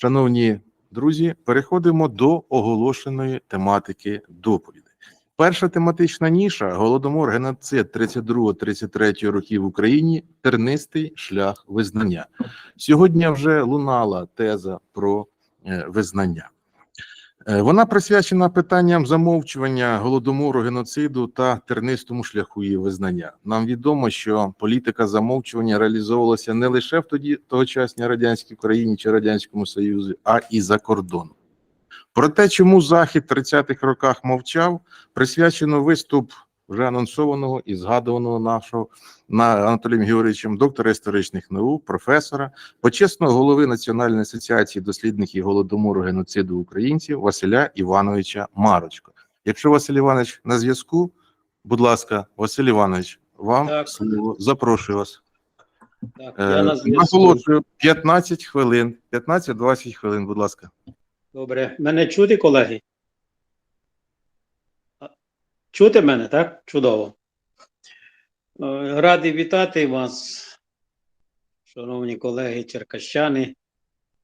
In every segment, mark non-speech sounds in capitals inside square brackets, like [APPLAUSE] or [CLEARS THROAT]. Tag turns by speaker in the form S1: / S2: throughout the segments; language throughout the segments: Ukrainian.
S1: Шановні друзі, переходимо до оголошеної тематики доповіді. Перша тематична ніша голодомор геноцид 32-33 років в Україні тернистий шлях визнання. Сьогодні вже лунала теза про е, визнання. Е, Вона присвячена питанням замовчування голодомору, геноциду та тернистому шляху її визнання. Нам відомо, що політика замовчування реалізовувалася не лише в тоді тогочасній радянській країні чи радянському Союзі, а і за кордоном. Про те, чому Захід в 30-х роках мовчав, присвячено виступ вже анонсованого і згадуваного нашого на Анатолієм Георгійовичем, доктора історичних наук, професора, почесного голови Національної асоціації дослідників голодомору геноциду українців Василя Івановича Марочко. Якщо Василь Іванович на зв'язку, будь ласка, Василь Іванович, вам
S2: Так.
S1: слово. Запрошую вас.
S2: Так,
S1: Е,
S2: я на.
S1: Наголошую 15 хвилин, 15-20 хвилин, будь ласка.
S2: Добре. Мене чути, колеги? Чути мене, так? Чудово. Е, Радий вітати вас, шановні колеги черкащани,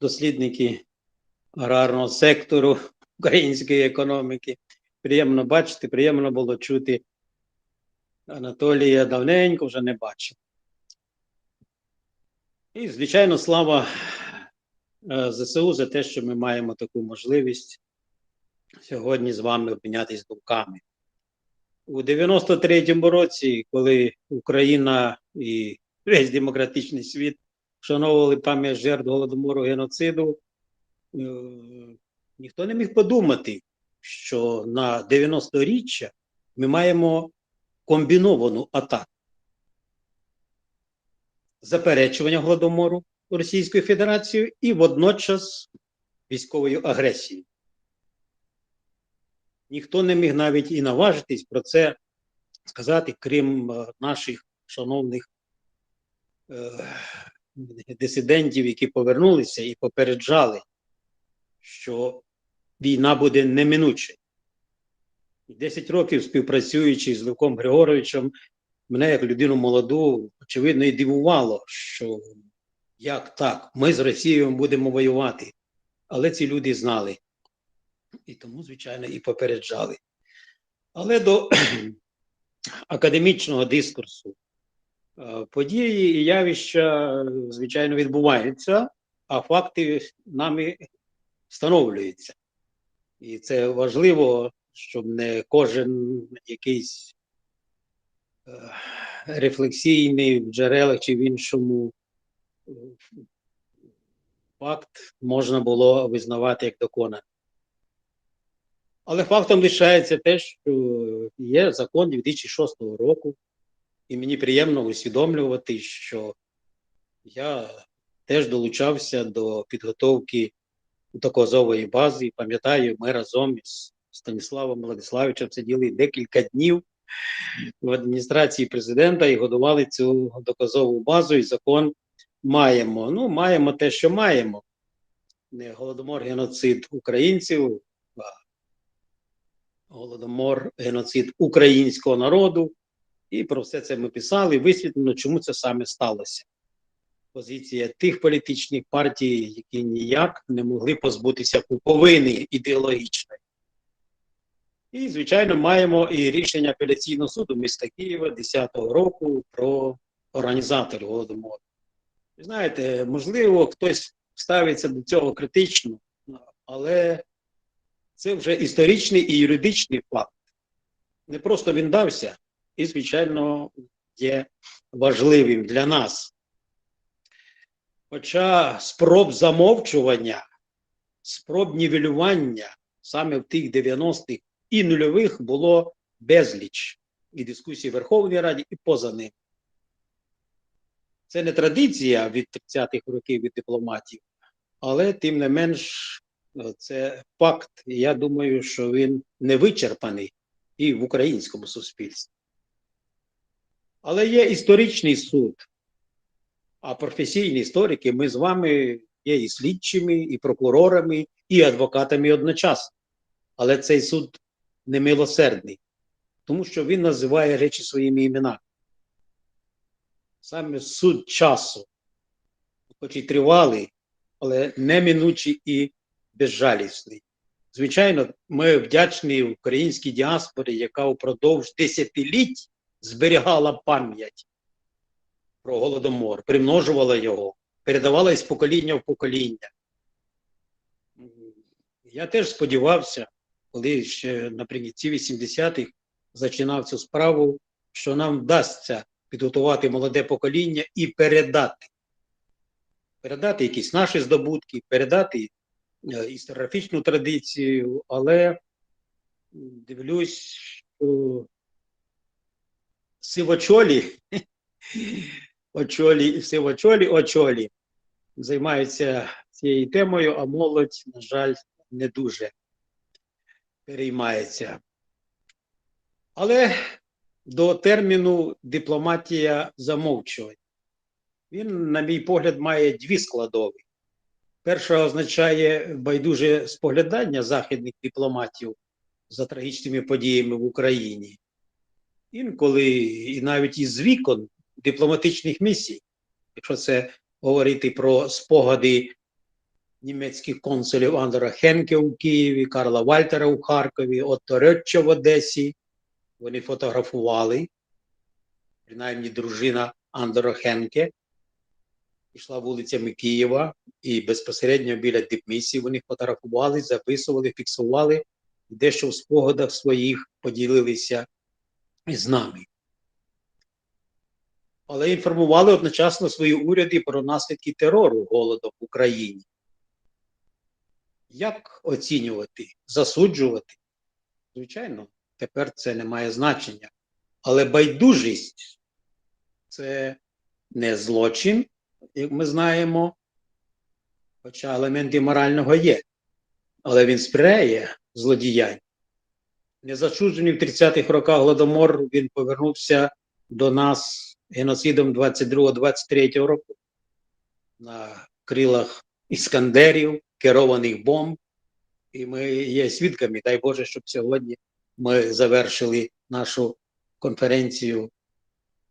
S2: дослідники аграрного сектору української економіки. Приємно бачити, приємно було чути. Анатолія давненько вже не бачив. І, звичайно, слава е, ЗСУ за те, що ми маємо таку можливість сьогодні з вами обмінятися думками. У 93-му році, коли Україна і весь демократичний світ вшановували пам'ять жертв голодомору геноциду, е, ніхто не міг подумати, що на 90-річчя ми маємо комбіновану атаку. Заперечування голодомору Російською Федерацією і водночас військовою агресією. Ніхто не міг навіть і наважитись про це сказати, крім е, наших шановних е, дисидентів, які повернулися і попереджали, що війна буде неминуча. І 10 років співпрацюючи з Левком Григоровичем, мене як людину молоду, очевидно, і дивувало, що як так, ми з Росією будемо воювати. Але ці люди знали. І тому, звичайно, і попереджали. Але до [CLEARS THROAT] академічного дискурсу е, події і явища, звичайно, відбуваються, а факти нами встановлюються. І це важливо, щоб не кожен якийсь е, рефлексійний в джерелах чи в іншому е, факт можна було визнавати як доконаний. Але фактом лишається те, що є закон 2006 року, і мені приємно усвідомлювати, що я теж долучався до підготовки доказової бази. Пам'ятаю, ми разом із Станіславом Владиславовичем сиділи декілька днів в адміністрації президента і годували цю доказову базу, і закон маємо. Ну, маємо те, що маємо. Не голодомор, геноцид українців, голодомор, геноцид українського народу. І про все це ми писали, висвітлено, чому це саме сталося. Позиція тих політичних партій, які ніяк не могли позбутися пуповини ідеологічної. І, звичайно, маємо і рішення апеляційного суду міста Києва 10-го року про організатор голодомору. Ви знаєте, можливо, хтось ставиться до цього критично, але це вже історичний і юридичний факт. Не просто він дався, і, звичайно, є важливим для нас. Хоча спроб замовчування, спроб нівелювання саме в тих 90-х і нульових було безліч і дискусій в Верховній Раді, і поза ним. Це не традиція від 30-х років від дипломатів, але тим не менш це факт. Я думаю, що він не вичерпаний і в українському суспільстві. Але є історичний суд, а професійні історики, ми з вами є і слідчими, і прокурорами, і адвокатами одночасно. Але цей суд немилосердний, тому що він називає речі своїми іменами. Саме суд часу, хоч і тривалий, але неминучий і безжалісний. Звичайно, ми вдячні українській діаспорі, яка упродовж десятиліть зберігала пам'ять про голодомор, примножувала його, передавала із покоління в покоління. Я теж сподівався, коли ще наприкінці 80-х зачинав цю справу, що нам вдасться підготувати молоде покоління і передати. Передати якісь наші здобутки, передати е, історичну традицію, але дивлюсь, що сивочолі, [LAUGHS] очолі, сивочолі, очолі займаються цією темою, а молодь, на жаль, не дуже переймається. Але до терміну дипломатія замовчування. Він, на мій погляд, має дві складові. Перша означає байдуже споглядання західних дипломатів за трагічними подіями в Україні. Інколи і навіть із вікон дипломатичних місій, якщо це говорити про спогади німецьких консулів Андера Хенке у Києві, Карла Вальтера у Харкові, Отто Рьотча в Одесі, вони фотографували, принаймні дружина Андера Хенке пішла вулицями Києва і безпосередньо біля дипмісії вони фотографували, записували, фіксували, і дещо в спогадах своїх поділилися із нами. Але інформували одночасно свої уряди про наслідки терору голодом в Україні. Як оцінювати, засуджувати? Звичайно, тепер це не має значення. Але байдужість це не злочин, як ми знаємо, хоча елементи морального є, але він сприяє злодіянь. Незасуджений в 30-х роках Голодомор він повернувся до нас геноцидом 22-23 року на крилах іскандерів, керованих бомб. І ми є свідками, дай Боже, щоб сьогодні ми завершили нашу конференцію,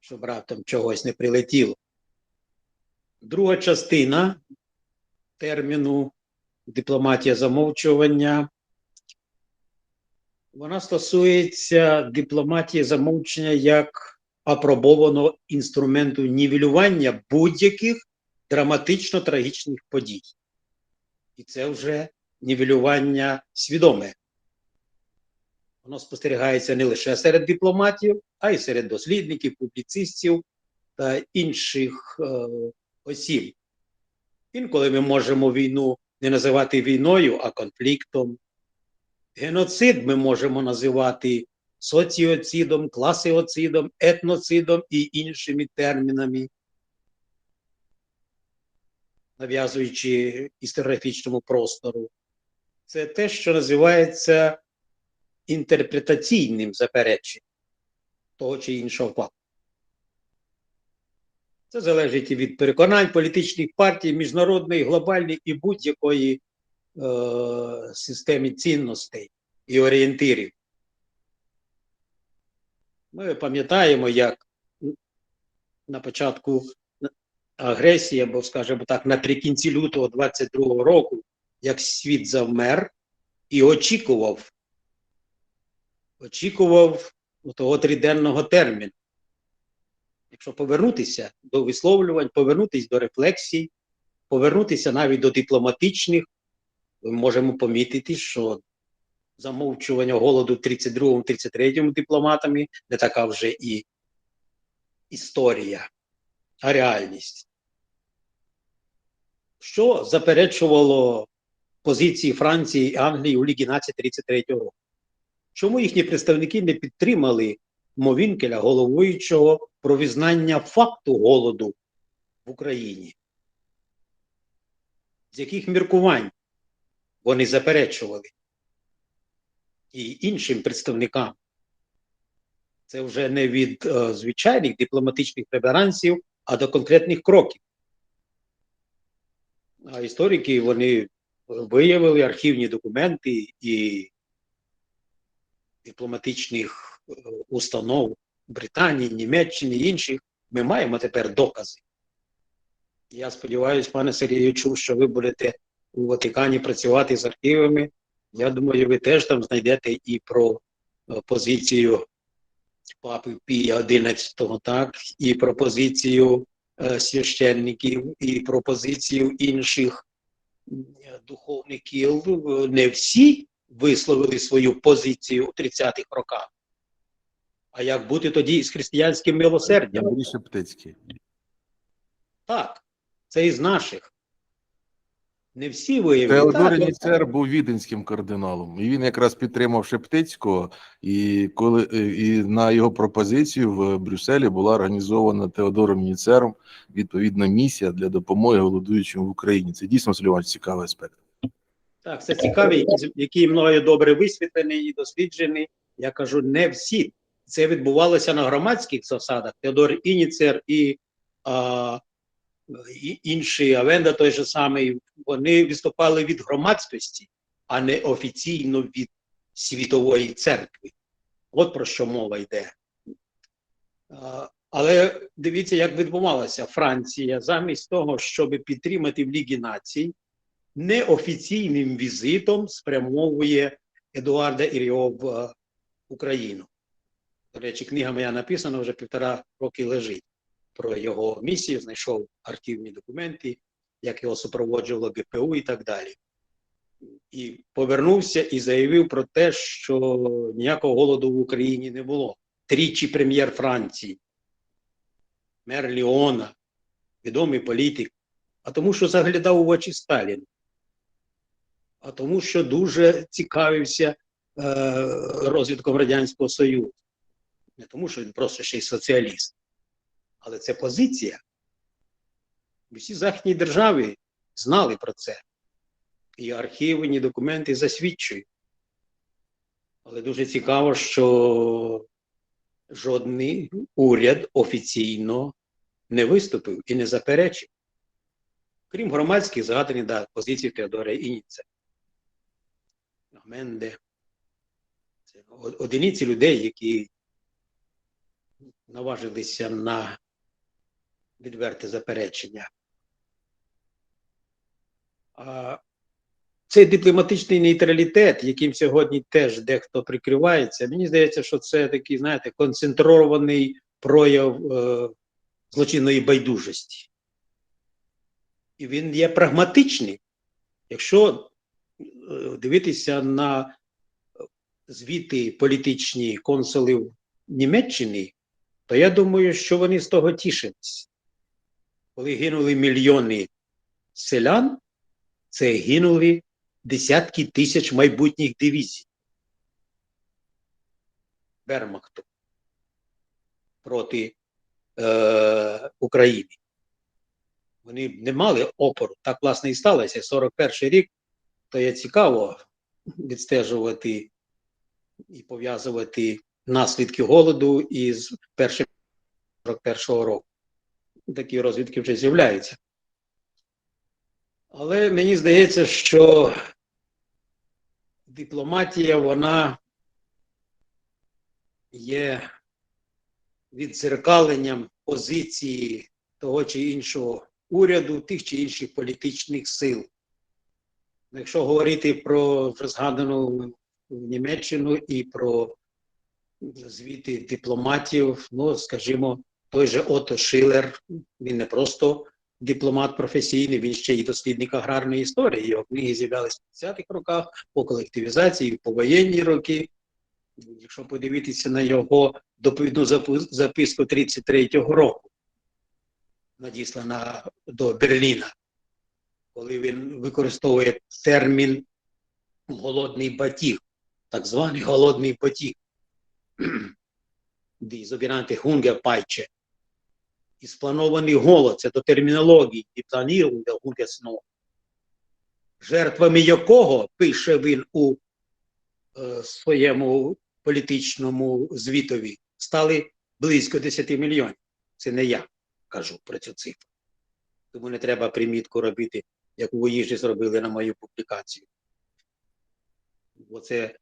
S2: щоб раптом чогось не прилетіло. Друга частина терміну дипломатія замовчування. Вона стосується дипломатії замовчення як апробованого інструменту нівелювання будь-яких драматично трагічних подій. І це вже нівелювання свідоме. Воно спостерігається не лише серед дипломатів, а й серед дослідників, публіцистів та інших е, осіб. Інколи ми можемо війну не називати війною, а конфліктом. Геноцид ми можемо називати соціоцидом, класиоцидом, етноцидом і іншими термінами, нав'язуючи історичному простору. Це те, що називається інтерпретаційним запереченням того чи іншого факту. Це залежить від переконань політичних партій, міжнародної, глобальної і будь-якої е, системи цінностей і орієнтирів. Ми пам'ятаємо, як на початку агресії, або, скажімо так, наприкінці лютого 22-го року, як світ завмер і очікував, очікував того триденного терміну. Якщо повернутися до висловлювань, повернутися до рефлексій, повернутися навіть до дипломатичних, ми можемо помітити, що замовчування голоду 32-му, 33-му дипломатами не така вже і історія, а реальність. Що заперечувало позиції Франції і Англії у Лігі націй 33-го року? Чому їхні представники не підтримали Мовінкеля, головуючого про визнання факту голоду в Україні? З яких міркувань вони заперечували? І іншим представникам. Це вже не від е, звичайних дипломатичних преферансів, а до конкретних кроків. А історики вони виявили архівні документи і дипломатичних установ Британії, Німеччини інших. Ми маємо тепер докази. Я сподіваюся, пане Сергію, чув, що ви будете у Ватикані працювати з архівами. Я думаю, ви теж там знайдете і про е, позицію папи Пія XI, так, і про позицію е, священників, і про позицію інших духовників. Е, Не всі висловили свою позицію у 30-х роках. А як бути тоді з християнським милосердям? Так, це із наших. Не всі виявили.
S1: Теодор Ніцер був віденським кардиналом, і він якраз підтримав Шептицького, і коли е, і на його пропозицію в Брюсселі була організована Теодором Ніцером відповідна місія для допомоги голодуючим в Україні. Це дійсно Сергій цікавий аспект.
S2: Так, це цікавий, який мною добре висвітлений і досліджений. Я кажу, не всі. Це відбувалося на громадських засадах. Теодор Ініцер і, а, і інші, Авенда той же самий, вони виступали від громадськості, а не офіційно від світової церкви. От про що мова йде. А, Але дивіться, як відбувалося Франція замість того, щоб підтримати в Лігі націй, неофіційним візитом спрямовує Едуарда Іріо в Україну. До речі, книга моя написана вже півтора роки лежить про його місію, знайшов архівні документи, як його супроводжувало ГПУ і так далі. І повернувся і заявив про те, що ніякого голоду в Україні не було. Тричі прем'єр Франції, мер Ліона, відомий політик, а тому, що заглядав у очі Сталіну а тому, що дуже цікавився е, розвитком Радянського Союзу. Не тому, що він просто ще й соціаліст. Але це позиція. Усі західні держави знали про це. І архівні документи засвідчують. Але дуже цікаво, що жодний уряд офіційно не виступив і не заперечив. Крім громадських згаданих да, позицій Теодора Ініця. Менде. Одиниці людей, які наважилися на відверте заперечення. А цей дипломатичний нейтралітет, яким сьогодні теж дехто прикривається, мені здається, що це такий, знаєте, концентрований прояв е, злочинної байдужості. І він є прагматичний. Якщо е, дивитися на звіти політичні консулів Німеччини, то я думаю, що вони з того тішаться. Коли гинули мільйони селян, це гинули десятки тисяч майбутніх дивізій Вермахту проти е, України. Вони не мали опору. Так, власне, і сталося. 41 рік то є цікаво відстежувати і пов'язувати наслідки голоду із першим 41-го року. Такі розвідки вже з'являються. Але мені здається, що дипломатія, вона є відзеркаленням позиції того чи іншого уряду, тих чи інших політичних сил. Якщо говорити про згадану Німеччину і про звіти дипломатів, ну, скажімо, той же Ото Шилер, він не просто дипломат професійний, він ще й дослідник аграрної історії. Його книги з'являлися в 50-х роках по колективізації, в повоєнні роки. Якщо подивитися на його доповідну записку 33-го року, надіслана до Берліна, коли він використовує термін голодний батіг, так званий голодний батіг. Die sogenannte Hungerpeitsche. І спланований голод, це до термінології і планування Hungersnot, жертвами якого, пише він у е, своєму політичному звітові, стали близько 10 мільйонів. Це не я кажу про цю цифру. Тому не треба примітку робити, як у Воїжі зробили на мою публікацію. Бо це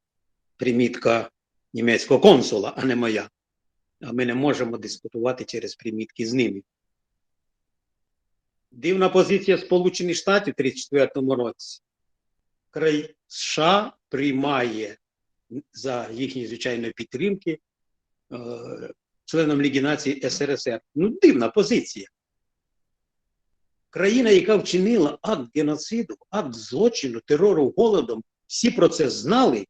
S2: примітка німецького консула, а не моя. А ми не можемо дискутувати через примітки з ними. Дивна позиція Сполучених Штатів у 1934 році. Край США приймає за їхньої звичайної підтримки е, членом Ліги націй СРСР. Ну, дивна позиція. Країна, яка вчинила акт геноциду, акт злочину, терору, голодом, всі про це знали,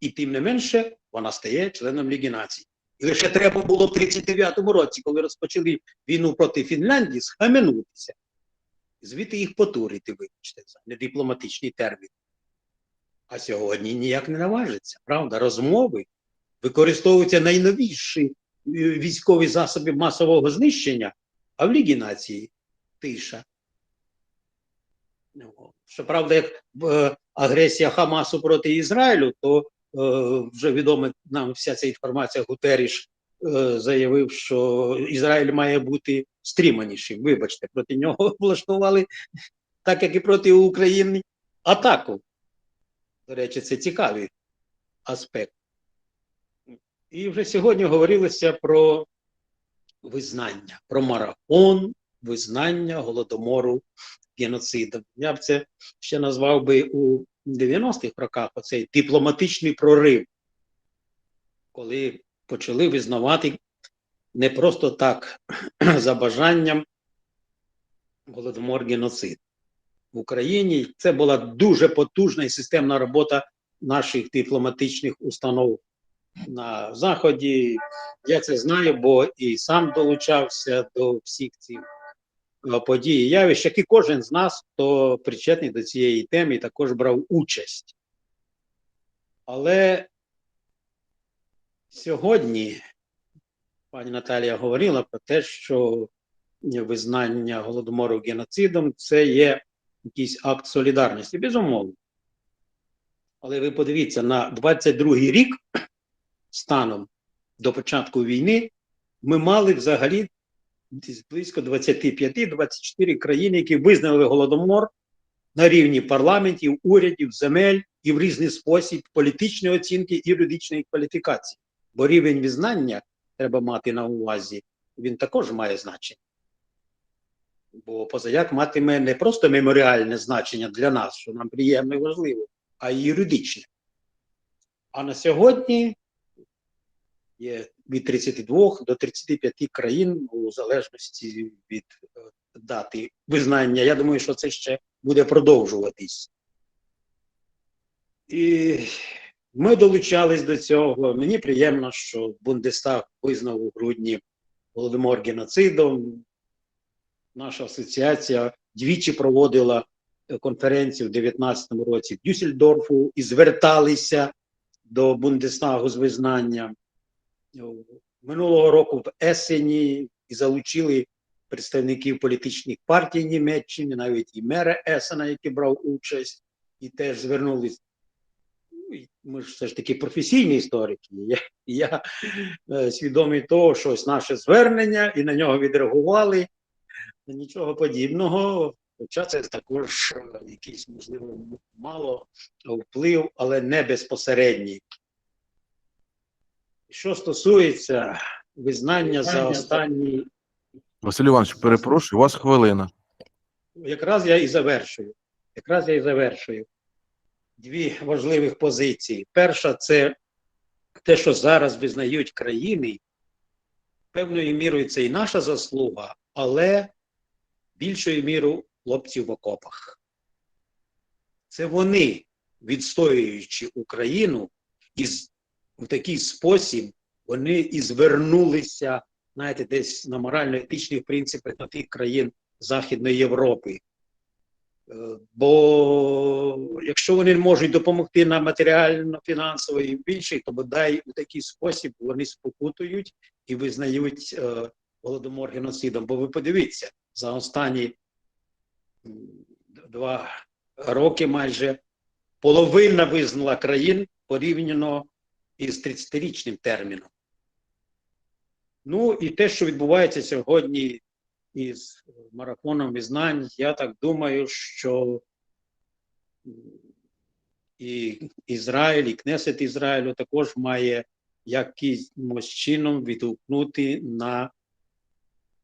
S2: і тим не менше вона стає членом Ліги націй. І лише треба було в 39-му році, коли розпочали війну проти Фінляндії, схаменутися. Звідти їх потурити, вибачте, за недипломатичний термін. А сьогодні ніяк не наважиться. Правда, розмови використовуються найновіші е, військові засоби масового знищення, а в Лігі нації тиша. Ну, Щоправда, як е, агресія Хамасу проти Ізраїлю, то вже відома нам вся ця інформація. Гутеріш е, заявив, що Ізраїль має бути стриманішим. Вибачте, проти нього [LAUGHS] влаштували, так як і проти України, атаку. До речі, це цікавий аспект. І вже сьогодні говорилося про визнання, про марафон визнання голодомору геноцидом. Я б це ще назвав би у 90-х роках оцей дипломатичний прорив, коли почали визнавати не просто так [CLEARS THROAT] за бажанням голодомор геноцид. В Україні це була дуже потужна і системна робота наших дипломатичних установ на Заході. Я це знаю, бо і сам долучався до всіх цих подій і явищ, як і кожен з нас, хто причетний до цієї теми, також брав участь. Але сьогодні пані Наталія говорила про те, що визнання голодомору геноцидом це є якийсь акт солідарності, безумовно. Але ви подивіться, на 22-й рік станом до початку війни ми мали взагалі близько 25-24 країни, які визнали голодомор на рівні парламентів, урядів, земель і в різний спосіб політичної оцінки і юридичної кваліфікації. Бо рівень визнання треба мати на увазі, він також має значення. Бо позаяк матиме не просто меморіальне значення для нас, що нам приємно і важливо, а й юридичне. А на сьогодні є від 32 до 35 країн у залежності від е, дати визнання. Я думаю, що це ще буде продовжуватись. І ми долучались до цього. Мені приємно, що Бундестаг визнав у грудні Володимир геноцидом. Наша асоціація двічі проводила е, конференцію в 2019 році в Дюссельдорфу і зверталися до Бундестагу з визнанням. Минулого року в Есені і залучили представників політичних партій Німеччини, навіть і мера Есена, який брав участь, і теж звернулись. Ну, Ми ж все ж таки професійні історики. Я, я е, свідомий того, що ось наше звернення і на нього відреагували. Нічого подібного. Хоча це також е, якийсь, можливо, мало вплив, але не безпосередній. Що стосується визнання за останні,
S1: Василь Іванович, перепрошую, у вас хвилина.
S2: якраз я і завершую. Якраз я і завершую. Дві важливих позиції. Перша це те, що зараз визнають країни, певною мірою це і наша заслуга, але більшою мірою хлопців в окопах. Це вони, відстоюючи Україну, із в такий спосіб вони і звернулися, знаєте, десь на морально-етичних принципах до тих країн Західної Європи. Е, Бо якщо вони можуть допомогти на матеріально, фінансово і інших, то бодай у такий спосіб вони спокутують і визнають е, голодомор геноцидом. Бо ви подивіться, за останні два роки майже половина визнала країн порівняно із 30-річним терміном. Ну і те, що відбувається сьогодні із марафоном визнань, я так думаю, що і Ізраїль, і Кнесет Ізраїлю також має якимось чином відгукнути на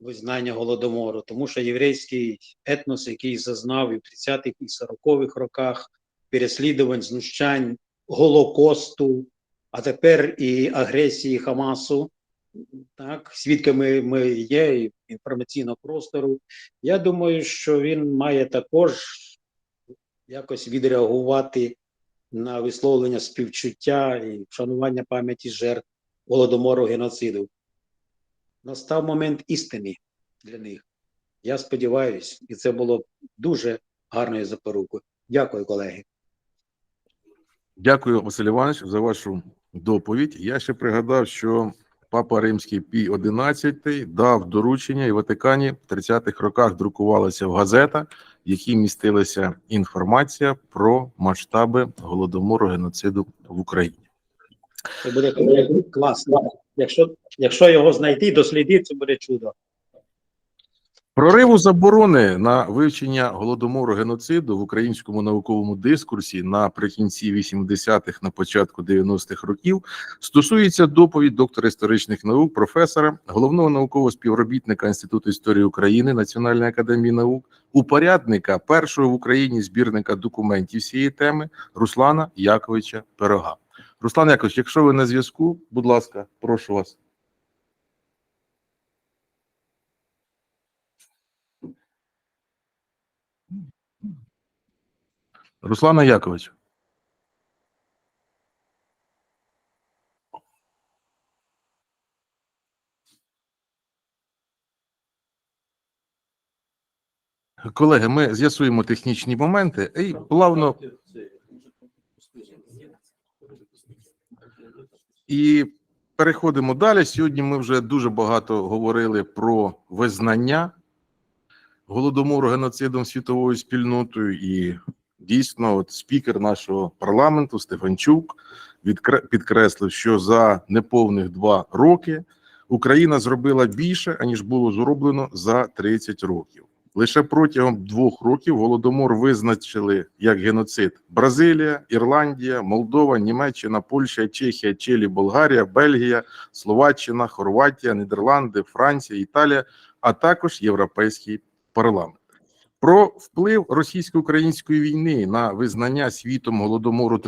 S2: визнання голодомору, тому що єврейський етнос, який зазнав і в 30-х і 40-х роках переслідувань, знущань, голокосту, а тепер і агресії Хамасу, так, свідками ми є інформаційного простору. Я думаю, що він має також якось відреагувати на висловлення співчуття і вшанування пам'яті жертв голодомору геноциду. Настав момент істини для них. Я сподіваюся, і це було дуже гарною запорукою. Дякую, колеги.
S1: Дякую, Василь Іванович, за вашу доповідь. Я ще пригадав, що Папа Римський Пій XI дав доручення, і в Ватикані в 30-х роках друкувалася в газетах, в якій містилася інформація про масштаби голодомору геноциду в Україні.
S2: Це буде класно. Якщо, якщо його знайти, дослідити, це буде чудо.
S1: Прориву заборони на вивчення голодомору геноциду в українському науковому дискурсі наприкінці 80-х, на початку 90-х років стосується доповідь доктора історичних наук, професора, головного наукового співробітника Інституту історії України Національної академії наук, упорядника першого в Україні збірника документів цієї теми Руслана Яковича Пирога. Руслан Якович, якщо ви на зв'язку, будь ласка, прошу вас. Руслана Якович. Колеги, ми з'ясуємо технічні моменти і плавно і переходимо далі. Сьогодні ми вже дуже багато говорили про визнання голодомору геноцидом світовою спільнотою, і дійсно, от спікер нашого парламенту Стефанчук підкреслив, що за неповних два роки Україна зробила більше, аніж було зроблено за 30 років. Лише протягом двох років голодомор визначили як геноцид Бразилія, Ірландія, Молдова, Німеччина, Польща, Чехія, Чилі, Болгарія, Бельгія, Словаччина, Хорватія, Нідерланди, Франція, Італія, а також Європейський парламент. Про вплив російсько-української війни на визнання світом голодомору